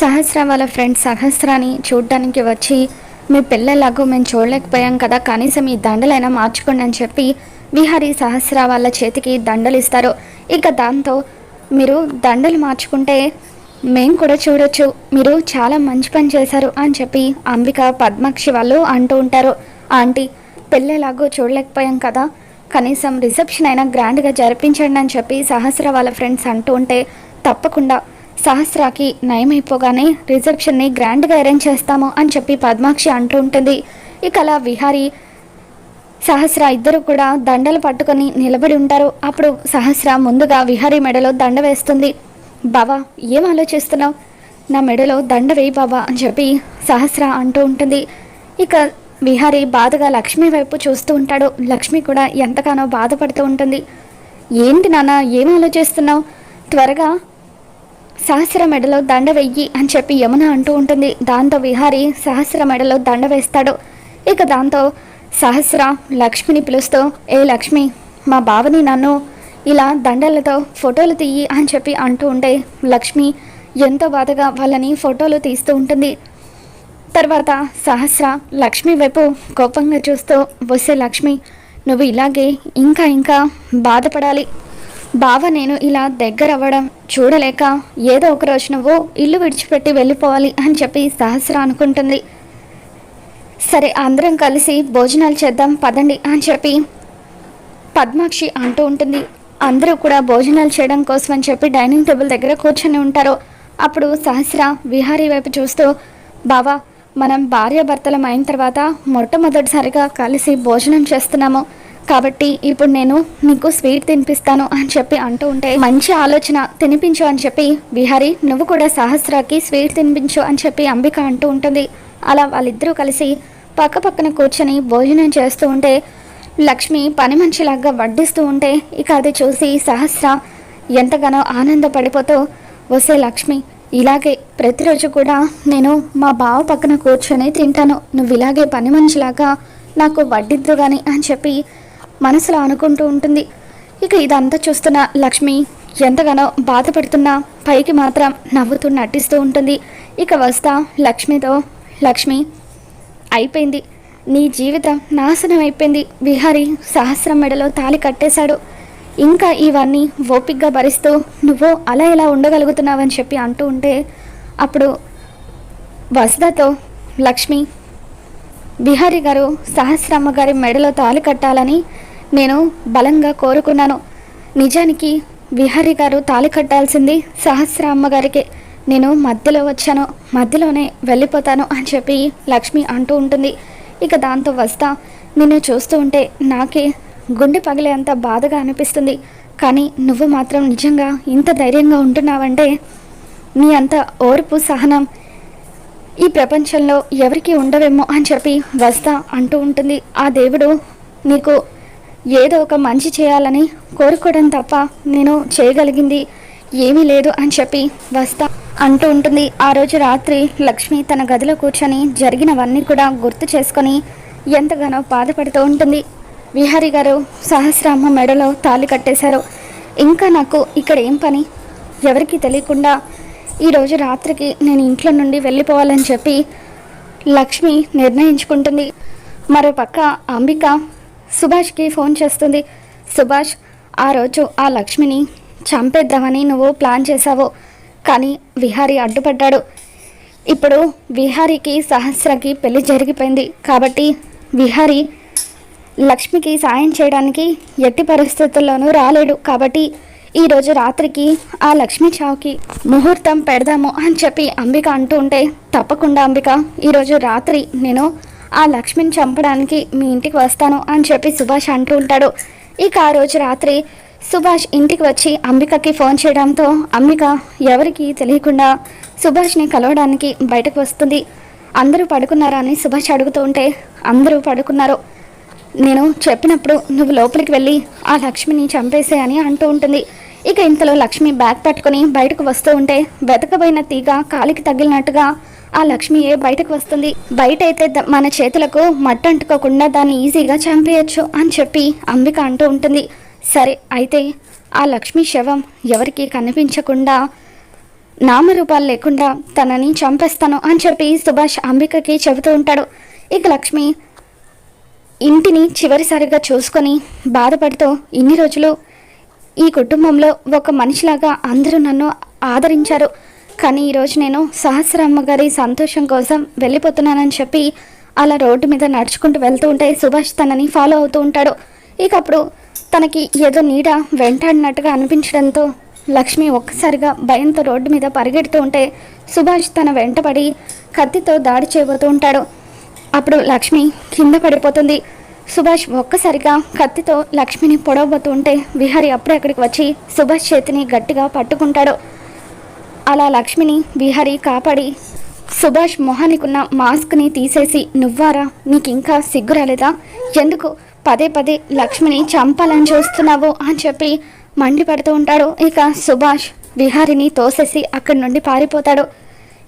సహస్ర వాళ్ళ ఫ్రెండ్ సహస్రాని చూడ్డానికి వచ్చి మీ పిల్లలాగో మేము చూడలేకపోయాం కదా కనీసం ఈ దండలైనా మార్చుకోండి అని చెప్పి విహారీ సహస్ర వాళ్ళ చేతికి దండలు ఇస్తారు ఇక దాంతో మీరు దండలు మార్చుకుంటే మేము కూడా చూడొచ్చు మీరు చాలా మంచి పని చేశారు అని చెప్పి అంబిక పద్మాక్షి వాళ్ళు అంటూ ఉంటారు. ఆంటీ పెళ్ళేలాగో చూడలేకపోయాం కదా కనీసం రిసెప్షన్ అయినా గ్రాండ్గా జరిపించండి అని చెప్పి సహస్ర వాళ్ళ ఫ్రెండ్స్ అంటూ ఉంటే తప్పకుండా సహస్రాకి నయమైపోగానే రిసెప్షన్ని గ్రాండ్గా అరేంజ్ చేస్తాము అని చెప్పి పద్మాక్షి అంటూ ఉంటుంది. ఇక అలా విహారీ సహస్ర ఇద్దరు కూడా దండలు పట్టుకొని నిలబడి ఉంటారు. అప్పుడు సహస్ర ముందుగా విహారీ మెడలో దండ వేస్తుంది. బావా ఏం ఆలోచిస్తున్నావు? నా మెడలో దండ వేయి బాబా అని చెప్పి సహస్ర అంటూ ఉంటుంది. ఇక విహారీ బాధగా లక్ష్మి వైపు చూస్తూ ఉంటాడు. లక్ష్మి కూడా ఎంతగానో బాధపడుతూ ఉంటుంది. ఏంటి నాన్న ఏం ఆలోచిస్తున్నావు? త్వరగా సహస్ర మెడలో దండ వెయ్యి అని చెప్పి యమున అంటూ ఉంటుంది. దాంతో విహారి సహస్ర మెడలో దండ వేస్తాడు. ఇక దాంతో సహస్ర లక్ష్మిని పిలుస్తూ ఏ లక్ష్మి మా బావని నన్ను ఇలా దండలతో ఫోటోలు తీయి అని చెప్పి అంటూ ఉంటే లక్ష్మి ఎంతో బాధగా వాళ్ళని ఫోటోలు తీస్తూ ఉంటుంది. తర్వాత సహస్ర లక్ష్మి వైపు కోపంగా చూస్తూ వస్తే లక్ష్మి నువ్వు ఇలాగే ఇంకా ఇంకా బాధపడాలి. బావ నేను ఇలా దగ్గర అవ్వడం చూడలేక ఏదో ఒక రోజు నువ్వు ఇల్లు విడిచిపెట్టి వెళ్ళిపోవాలి అని చెప్పి సహస్ర అనుకుంటుంది. సరే అందరం కలిసి భోజనాలు చేద్దాం పదండి అని చెప్పి పద్మాక్షి అంటూ ఉంటుంది. అందరూ కూడా భోజనాలు చేయడం కోసం అని చెప్పి డైనింగ్ టేబుల్ దగ్గర కూర్చొని ఉంటారు. అప్పుడు సహస్ర విహారీ వైపు చూస్తూ బావా మనం భార్యాభర్తలం అయిన తర్వాత మొట్టమొదటిసారిగా కలిసి భోజనం చేస్తున్నాము. కాబట్టి ఇప్పుడు నేను నీకు స్వీట్ తినిపిస్తాను అని చెప్పి అంటూ ఉంటే మంచి ఆలోచన తినిపించు అని చెప్పి విహారి నువ్వు కూడా సహస్రాకి స్వీట్ తినిపించు అని చెప్పి అంబిక అంటూ ఉంటుంది. అలా వాళ్ళిద్దరూ కలిసి పక్క పక్కన కూర్చొని భోజనం చేస్తూ ఉంటే లక్ష్మి పని మనిషిలాగా వడ్డిస్తూ ఉంటే ఇక అది చూసి సహస్ర ఎంతగానో ఆనందపడిపోతూ వసే లక్ష్మి ఇలాగే ప్రతిరోజు కూడా నేను మా బావ పక్కన కూర్చొని తింటాను. నువ్వు ఇలాగే పని మనిషిలాగా నాకు వడ్డిద్దు కానీ అని చెప్పి మనసులో అనుకుంటూ ఉంటుంది. ఇక ఇదంతా చూస్తున్న లక్ష్మి ఎంతగానో బాధపడుతున్నా పైకి మాత్రం నవ్వుతూ నటిస్తూ ఉంటుంది. ఇక వస్తా లక్ష్మితో లక్ష్మి అయిపోయింది. నీ జీవితం నాశనం అయిపోయింది. విహారీ సహస్రం మెడలో తాళి కట్టేశాడు. ఇంకా ఇవన్నీ ఓపిక్గా భరిస్తూ నువ్వు అలా ఎలా ఉండగలుగుతున్నావని చెప్పి అంటూ ఉంటే అప్పుడు వసుదతో లక్ష్మి బిహారీ గారు సహస్రమ్మ గారి మెడలో తాళి కట్టాలని నేను బలంగా కోరుకున్నాను. నిజానికి విహారీ గారు తాళి కట్టాల్సింది సహస్ర అమ్మగారికి. నేను మధ్యలో వచ్చాను. మధ్యలోనే వెళ్ళిపోతాను అని చెప్పి లక్ష్మి అంటూ ఉంటుంది. ఇక దాంతో వస్తా. నిన్ను చూస్తూ ఉంటే నాకే గుండె పగిలే అంత బాధగా అనిపిస్తుంది. కానీ నువ్వు మాత్రం నిజంగా ఇంత ధైర్యంగా ఉంటున్నావంటే నీ అంత ఓర్పు సహనం ఈ ప్రపంచంలో ఎవరికి ఉండవేమో అని చెప్పి వస్తా అంటూ ఉంటుంది. ఆ దేవుడు నీకు ఏదో ఒక మంచి చేయాలని కోరుకోవడం తప్ప నేను చేయగలిగింది ఏమీ లేదు అని చెప్పి వస్తా అంటూ ఉంటుంది. ఆ రోజు రాత్రి లక్ష్మి తన గదిలో కూర్చొని జరిగినవన్నీ కూడా గుర్తు చేసుకొని ఎంతగానో బాధపడుతూ ఉంటుంది. విహారి గారు సహస్రామ్మ మెడలో తాళి కట్టేశారు. ఇంకా నాకు ఇక్కడ ఏం పని? ఎవరికి తెలియకుండా ఈరోజు రాత్రికి నేను ఇంట్లో నుండి వెళ్ళిపోవాలని చెప్పి లక్ష్మి నిర్ణయించుకుంటుంది. మరోపక్క అంబిక సుభాష్కి ఫోన్ చేస్తుంది. సుభాష్ ఆ రోజు ఆ లక్ష్మిని చంపేద్దామని నువ్వు ప్లాన్ చేశావు కానీ విహారీ అడ్డుపడ్డాడు. ఇప్పుడు విహారీకి సహస్రకి పెళ్ళి జరిగిపోయింది. కాబట్టి విహారీ లక్ష్మికి సాయం చేయడానికి ఎట్టి పరిస్థితుల్లోనూ రాలేడు. కాబట్టి ఈరోజు రాత్రికి ఆ లక్ష్మి చావుకి ముహూర్తం పెడదాము అని చెప్పి అంబిక అంటూ ఉంటే తప్పకుండా అంబిక ఈరోజు రాత్రి నేను ఆ లక్ష్మిని చంపడానికి మీ ఇంటికి వస్తాను అని చెప్పి సుభాష్ అంటూ ఉంటాడు. ఇక ఆ రోజు రాత్రి సుభాష్ ఇంటికి వచ్చి అంబికకి ఫోన్ చేయడంతో అంబిక ఎవరికి తెలియకుండా సుభాష్ని కలవడానికి బయటకు వస్తుంది. అందరూ పడుకున్నారా? అని సుభాష్ అడుగుతూ ఉంటే అందరూ పడుకున్నారు. నేను చెప్పినప్పుడు నువ్వు లోపలికి వెళ్ళి ఆ లక్ష్మిని చంపేసే అని అంటూ ఉంటుంది. ఇక ఇంతలో లక్ష్మి బ్యాగ్ పట్టుకొని బయటకు వస్తూ ఉంటే వెతకబోయిన తీగ కాలికి తగిలినట్టుగా ఆ లక్ష్మియే బయటకు వస్తుంది? బయట అయితే మన చేతులకు మట్టంటుకోకుండా దాన్ని ఈజీగా చంపేయచ్చు అని చెప్పి అంబిక అంటూ ఉంటుంది. సరే అయితే ఆ లక్ష్మి శవం ఎవరికి కనిపించకుండా నామరూపాలు లేకుండా తనని చంపేస్తాను అని చెప్పి సుభాష్ అంబికకి చెబుతూ ఉంటాడు. ఇక లక్ష్మి ఇంటిని చివరిసారిగా చూసుకొని బాధపడుతూ ఇన్ని రోజులు ఈ కుటుంబంలో ఒక మనిషిలాగా అందరూ నన్ను ఆదరించారు. కానీ ఈరోజు నేను సహస్రమ్మ గారి సంతోషం కోసం వెళ్ళిపోతున్నానని చెప్పి అలా రోడ్డు మీద నడుచుకుంటూ వెళ్తూ ఉంటే సుభాష్ తనని ఫాలో అవుతూ ఉంటాడు. ఇక అప్పుడు తనకి ఏదో నీడ వెంటాడినట్టుగా అనిపించడంతో లక్ష్మి ఒక్కసారిగా భయంతో రోడ్డు మీద పరిగెడుతూ ఉంటే సుభాష్ తన వెంటపడి కత్తితో దాడి చేయబోతూ ఉంటాడు. అప్పుడు లక్ష్మి కింద పడిపోతుంది. సుభాష్ ఒక్కసారిగా కత్తితో లక్ష్మిని పొడవబోతుంటే విహారి అప్పుడే అక్కడికి వచ్చి సుభాష్ చేతిని గట్టిగా పట్టుకుంటాడు. అలా లక్ష్మిని విహారి కాపాడి సుభాష్ మొహానికున్న మాస్క్ని తీసేసి నువ్వారా? నీకు ఇంకా సిగ్గు రాలేదా? ఎందుకు పదే పదే లక్ష్మిని చంపాలని చూస్తున్నావు? అని చెప్పి మండిపడుతూ ఉంటాడు. ఇక సుభాష్ విహారిని తోసేసి అక్కడి నుండి పారిపోతాడు.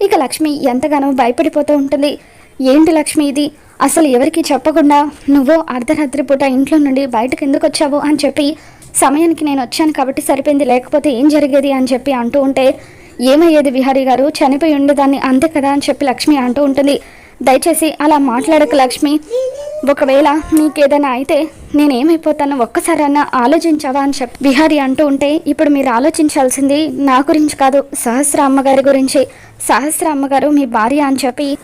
ఇక లక్ష్మి ఎంతగానో భయపడిపోతూ ఉంటుంది. ఏంటి లక్ష్మి ఇది? అసలు ఎవరికి చెప్పకుండా నువ్వు అర్ధరాత్రి పూట ఇంట్లో నుండి బయటకు ఎందుకు వచ్చావు అని చెప్పి సమయానికి నేను వచ్చాను కాబట్టి సరిపోయింది. లేకపోతే ఏం జరిగేది అని చెప్పి అంటూ ఉంటే ఏమయ్యేది విహారీ గారు? చనిపోయి ఉండేదాన్ని అంతే కదా అని చెప్పి లక్ష్మి అంటూ ఉంటుంది. దయచేసి అలా మాట్లాడక లక్ష్మి. ఒకవేళ నీకేదైనా అయితే నేనేమైపోతానో ఒక్కసారన్నా ఆలోచించావా అని చెప్పి విహారి అంటూ ఉంటే ఇప్పుడు మీరు ఆలోచించాల్సింది నా గురించి కాదు సహస్ర అమ్మగారి గురించి. సహస్ర అమ్మగారు మీ భార్య అని చెప్పి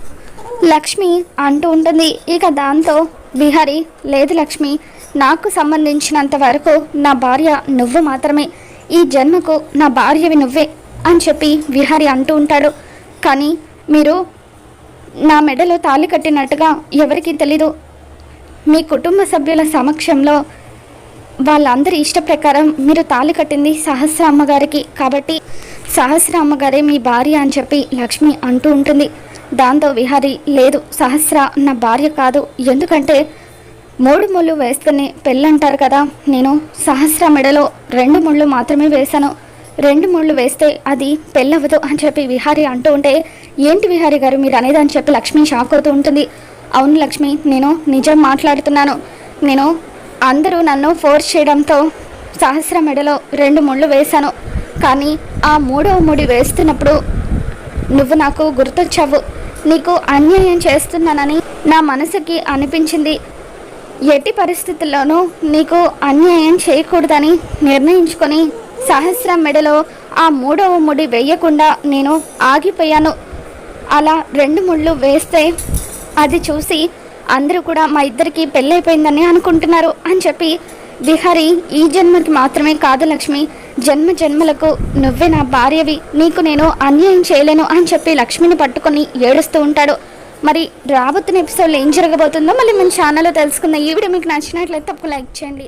లక్ష్మి అంటూ ఉంటుంది. ఇక దాంతో విహారి లేదు లక్ష్మి నాకు సంబంధించినంత వరకు నా భార్య నువ్వు మాత్రమే. ఈ జన్మకు నా భార్యవి నువ్వే అని చెప్పి విహారి అంటూ ఉంటాడు. కానీ మీరు నా మెడలో తాళి కట్టినట్టుగా ఎవరికీ తెలీదు. మీ కుటుంబ సభ్యుల సమక్షంలో వాళ్ళందరి ఇష్ట ప్రకారం మీరు తాళి కట్టింది సహస్ర అమ్మగారికి కాబట్టి సహస్ర అమ్మగారే మీ భార్య అని చెప్పి లక్ష్మి అంటూ ఉంటుంది. దాంతో విహారి లేదు సహస్ర నా భార్య కాదు. ఎందుకంటే మూడు ముళ్ళు వేస్తేనే పెళ్ళంటారు కదా నేను సహస్ర మెడలో రెండు ముళ్ళు మాత్రమే వేశాను. రెండు ముళ్ళు వేస్తే అది పెళ్ళవదు అని చెప్పి విహారి అంటూ ఉంటే ఏంటి విహారి గారు మీరు అనేది అని చెప్పి లక్ష్మి షాక్ అవుతూ ఉంటుంది. అవును లక్ష్మి నేను నిజం మాట్లాడుతున్నాను. నేను అందరూ నన్ను ఫోర్స్ చేయడంతో సహస్ర మెడలో రెండు ముళ్ళు వేశాను. కానీ ఆ మూడవ ముడి వేస్తున్నప్పుడు నువ్వు నాకు గుర్తొచ్చావు. నీకు అన్యాయం చేస్తున్నానని నా మనసుకి అనిపించింది. ఎట్టి పరిస్థితుల్లోనూ నీకు అన్యాయం చేయకూడదని నిర్ణయించుకొని సహస్రం మెడలో ఆ మూడవ ముడి వేయకుండా నేను ఆగిపోయాను. అలా రెండు ముళ్ళు వేస్తే అది చూసి అందరూ కూడా మా ఇద్దరికి పెళ్ళైపోయిందని అనుకుంటున్నారు అని చెప్పి విహారి ఈ జన్మకి మాత్రమే కాదు లక్ష్మి. జన్మ జన్మలకు నువ్వే నా భార్యవి. నీకు నేను అన్యాయం చేయలేను అని చెప్పి లక్ష్మిని పట్టుకొని ఏడుస్తూ ఉంటాడు. మరి రాబోతున్న ఎపిసోడ్లో ఏం జరగబోతుందో మళ్ళీ మన ఛానల్లో తెలుసుకుందాం. ఈ వీడియో మీకు నచ్చినట్లయితే తప్పక లైక్ చేయండి.